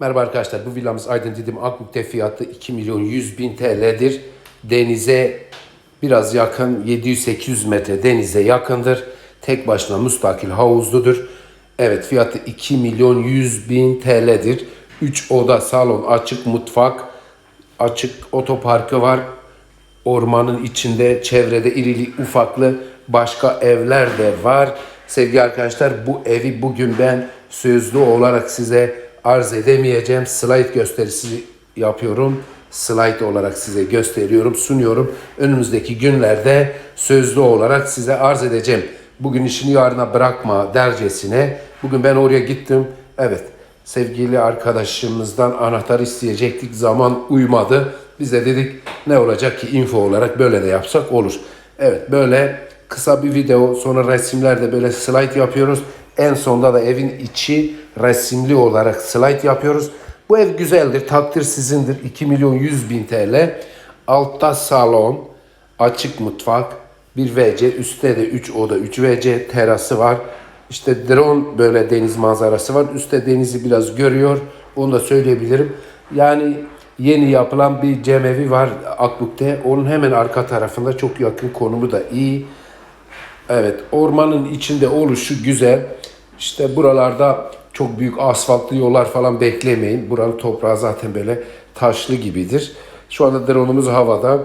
Merhaba arkadaşlar bu villamız Aydın Didim Akbük'te fiyatı 2 milyon 100 bin TL'dir. Denize biraz yakın 700-800 metre denize yakındır. Tek başına müstakil havuzludur. Evet fiyatı 2 milyon 100 bin TL'dir. 3 oda salon açık mutfak açık otoparkı var. Ormanın içinde çevrede irili ufaklı başka evler de var. Sevgili arkadaşlar bu evi bugün ben sözlü olarak size arz edemeyeceğim. Slide gösterisi yapıyorum. Slide olarak size gösteriyorum, sunuyorum. Önümüzdeki günlerde sözlü olarak size arz edeceğim. Bugün işini yarına bırakma dercesine. Bugün ben oraya gittim. Evet, sevgili arkadaşımızdan anahtar isteyecektik. Zaman uymadı. Biz de dedik ne olacak ki info olarak böyle de yapsak olur. Evet böyle kısa bir video sonra resimlerde böyle slide yapıyoruz. En sonda da evin içi resimli olarak slide yapıyoruz. Bu ev güzeldir. Takdir sizindir. 2 milyon 100 bin TL. Altta salon, açık mutfak, bir WC, üstte de 3 oda, 3 WC terası var. İşte drone böyle deniz manzarası var. Üstte denizi biraz görüyor. Onu da söyleyebilirim. Yani yeni yapılan bir cemevi var Akbük'te. Onun hemen arka tarafında çok yakın konumu da iyi. Evet, ormanın içinde oluşu güzel. İşte buralarda çok büyük asfaltlı yollar falan beklemeyin. Buranın toprağı zaten böyle taşlı gibidir. Şu anda drone'umuz havada.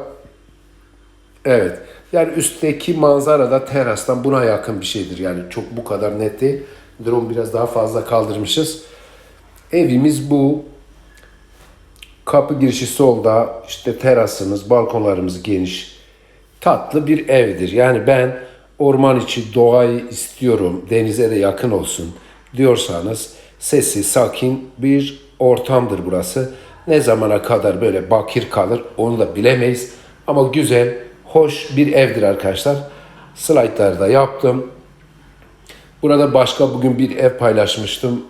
Evet. Yani üstteki manzara da terastan buna yakın bir şeydir. Yani çok bu kadar net değil. Drone biraz daha fazla kaldırmışız. Evimiz bu. Kapı girişi solda. işte terasımız, balkonlarımız geniş. Tatlı bir evdir. Yani ben orman içi doğayı istiyorum. Denize de yakın olsun diyorsanız sessiz, sakin bir ortamdır burası. Ne zamana kadar böyle bakir kalır onu da bilemeyiz. Ama güzel, hoş bir evdir arkadaşlar. Slaytları da yaptım. Burada başka bugün bir ev paylaşmıştım.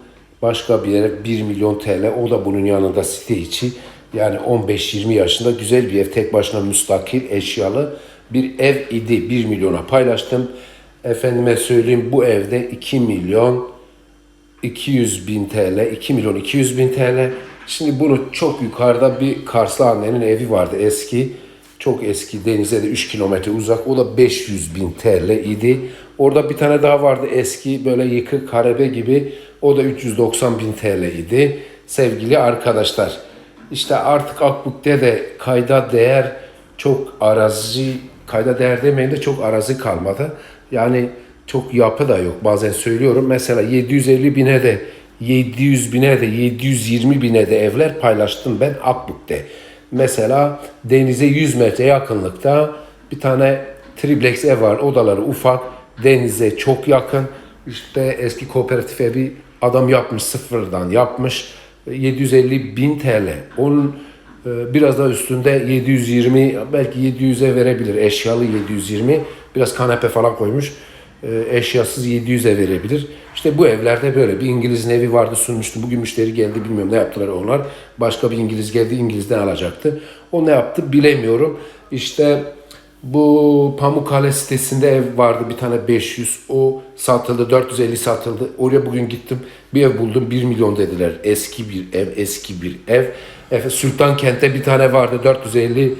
Başka bir yere 1 milyon TL. O da bunun yanında site içi. Yani 15-20 yaşında güzel bir ev. Tek başına müstakil, eşyalı bir ev idi. 1 milyona paylaştım. Efendime söyleyeyim bu evde 2 milyon 200 bin TL, 2 milyon 200 bin TL. Şimdi bunu çok yukarıda bir Karslı annenin evi vardı eski. Çok eski denize de 3 kilometre uzak. O da 500 bin TL idi. Orada bir tane daha vardı eski böyle yıkık karebe gibi. O da 390 bin TL idi. Sevgili arkadaşlar. işte artık Akbük'te de kayda değer çok arazi, kayda değer demeyin de çok arazi kalmadı. Yani çok yapı da yok. Bazen söylüyorum. Mesela 750 bine de 700 bine de 720 bine de evler paylaştım ben Akbük'te. Mesela denize 100 metre yakınlıkta bir tane triplex ev var. Odaları ufak. Denize çok yakın. İşte eski kooperatif evi adam yapmış sıfırdan yapmış. 750 bin TL. Onun biraz daha üstünde 720 belki 700'e verebilir. Eşyalı 720. Biraz kanepe falan koymuş. E, Eşyasız 700'e verebilir. İşte bu evlerde böyle bir İngiliz'in evi vardı sunmuştum. Bugün müşteri geldi bilmiyorum ne yaptılar onlar. Başka bir İngiliz geldi İngiliz'den alacaktı. O ne yaptı bilemiyorum. İşte bu Pamukkale sitesinde ev vardı bir tane 500. O satıldı 450 satıldı. Oraya bugün gittim. Bir ev buldum 1 milyon dediler. Eski bir ev eski bir ev. Sultan Kent'te bir tane vardı 450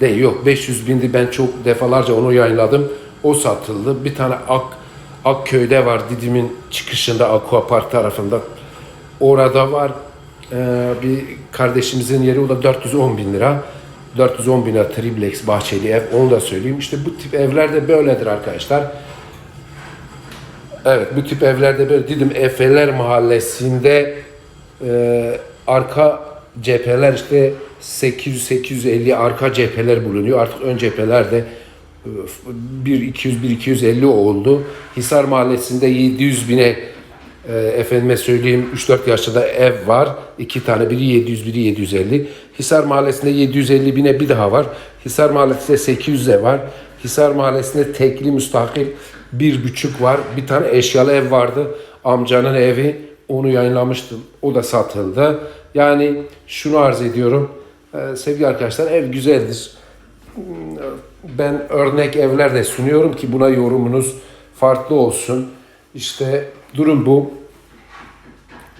de yok 500 bindi ben çok defalarca onu yayınladım. O satıldı. Bir tane Ak Akköy'de var Didim'in çıkışında Aquapark tarafında. Orada var ee, bir kardeşimizin yeri o da 410 bin lira. 410 bin lira triplex bahçeli ev onu da söyleyeyim. İşte bu tip evler de böyledir arkadaşlar. Evet bu tip evlerde böyle dedim Efeler Mahallesi'nde e, arka cepheler işte 800-850 arka cepheler bulunuyor. Artık ön cepheler de e, 1 200 1 250 oldu. Hisar Mahallesi'nde 700 bine e, efendime söyleyeyim 3-4 yaşında ev var. iki tane biri 700 biri 750. Hisar Mahallesi'nde 750 bine bir daha var. Hisar Mahallesi'nde 800 ev var. Hisar Mahallesi'nde tekli müstakil bir buçuk var. Bir tane eşyalı ev vardı. Amcanın evi. Onu yayınlamıştım. O da satıldı. Yani şunu arz ediyorum. Ee, sevgili arkadaşlar ev güzeldir. Ben örnek evler de sunuyorum ki buna yorumunuz farklı olsun. İşte durum bu.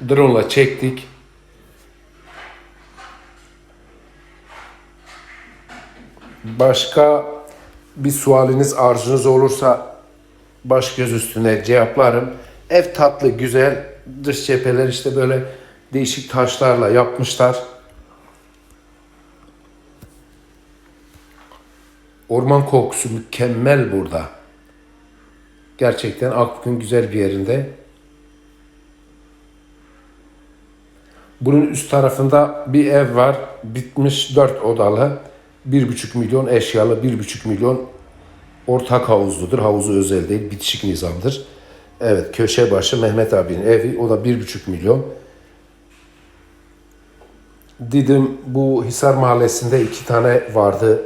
Drone'la çektik. Başka bir sualiniz, arzunuz olursa baş göz üstüne cevaplarım. Ev tatlı, güzel. Dış cepheler işte böyle değişik taşlarla yapmışlar. Orman kokusu mükemmel burada. Gerçekten Akbük'ün güzel bir yerinde. Bunun üst tarafında bir ev var. Bitmiş dört odalı. Bir buçuk milyon eşyalı, bir buçuk milyon ortak havuzludur. Havuzu özel değil, bitişik nizamdır. Evet, köşe başı Mehmet abinin evi. O da bir buçuk milyon. Didim bu Hisar Mahallesi'nde iki tane vardı.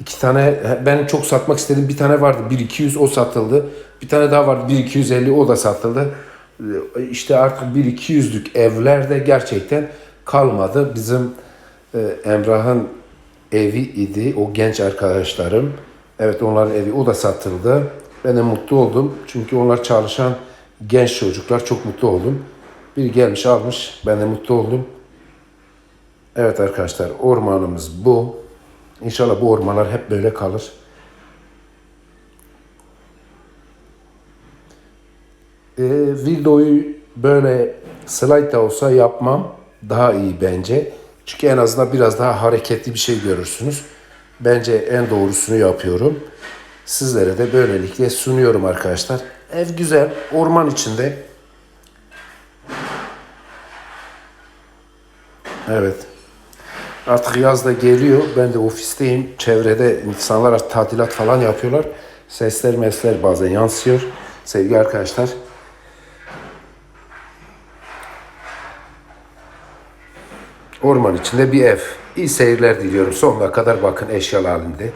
İki tane ben çok satmak istedim. Bir tane vardı 1200 o satıldı. Bir tane daha vardı 1250 o da satıldı. Ee, İşte artık 1200'lük evler de gerçekten kalmadı. Bizim e, Emrah'ın evi idi. O genç arkadaşlarım. Evet onların evi o da satıldı. Ben de mutlu oldum. Çünkü onlar çalışan genç çocuklar. Çok mutlu oldum. Biri gelmiş almış. Ben de mutlu oldum. Evet arkadaşlar ormanımız bu. İnşallah bu ormanlar hep böyle kalır. Ee, videoyu böyle slide da olsa yapmam daha iyi bence. Çünkü en azından biraz daha hareketli bir şey görürsünüz. Bence en doğrusunu yapıyorum. Sizlere de böylelikle sunuyorum arkadaşlar. Ev güzel, orman içinde. Evet. Artık yaz da geliyor. Ben de ofisteyim. Çevrede insanlar tadilat falan yapıyorlar. Sesler mesler bazen yansıyor. Sevgili arkadaşlar. Orman içinde bir ev. İyi seyirler diliyorum. Sonuna kadar bakın eşyalı halinde.